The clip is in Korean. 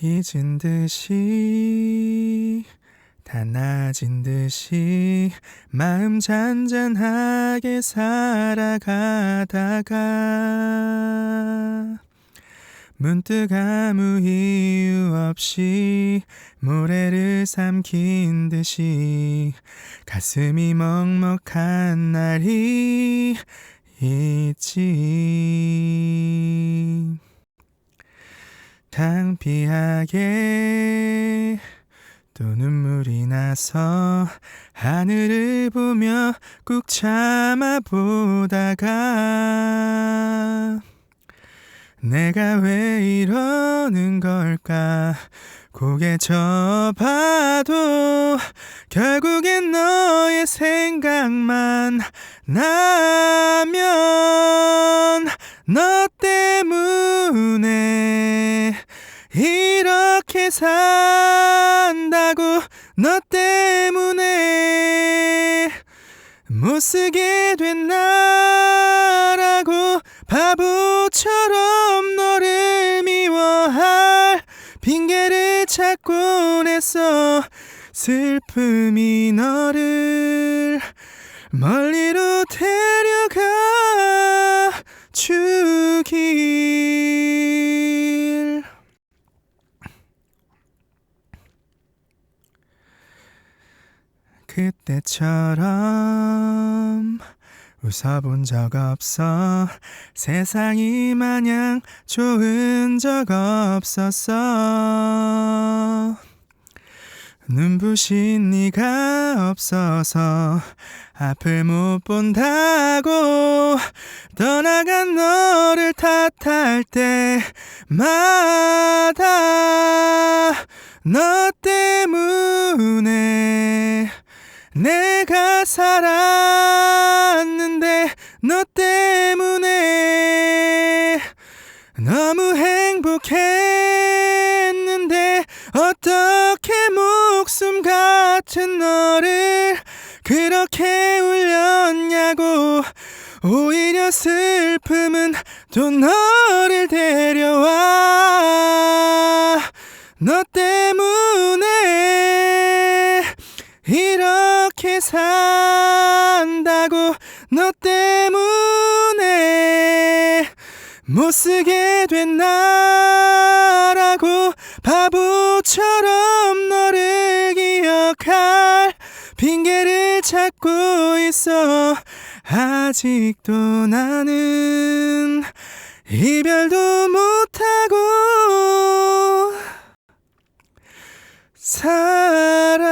잊은 듯이 다나진 듯이 마음 잔잔하게 살아가다가 문득 아무 이유 없이 모래를 삼킨 듯이 가슴이 먹먹한 날이 있지 창피하게 또 눈물이 나서 하늘을 보며 꾹 참아 보다가 내가 왜 이러는 걸까? 고개 져봐도 결국엔 너의 생각만 나면 너 때문에 이렇게 산다고 너 때문에 못 쓰게 된 나라고 바보처럼 너를 미워할 핑계를 찾곤 했어. 슬픔이 너를 멀리로 그때처럼 웃어본 적 없어. 세상이 마냥 좋은 적 없었어. 눈부신 네가 없어서 앞을 못 본다고 떠나간 너를 탓할 때마다 너 때문에 내가 살았는데 너 때문에 너무 행복했는데 어떻게 목숨 같은 너를 그렇게 울렸냐고. 오히려 슬픔은 또 너를 데려와. 너 때문에 이 렇게 산다고 너 때문에 못 쓰게 된 나라고 바보처럼 너를 기억할 핑계를 찾고 있어. 아직도 나는 이별도 못하고 살아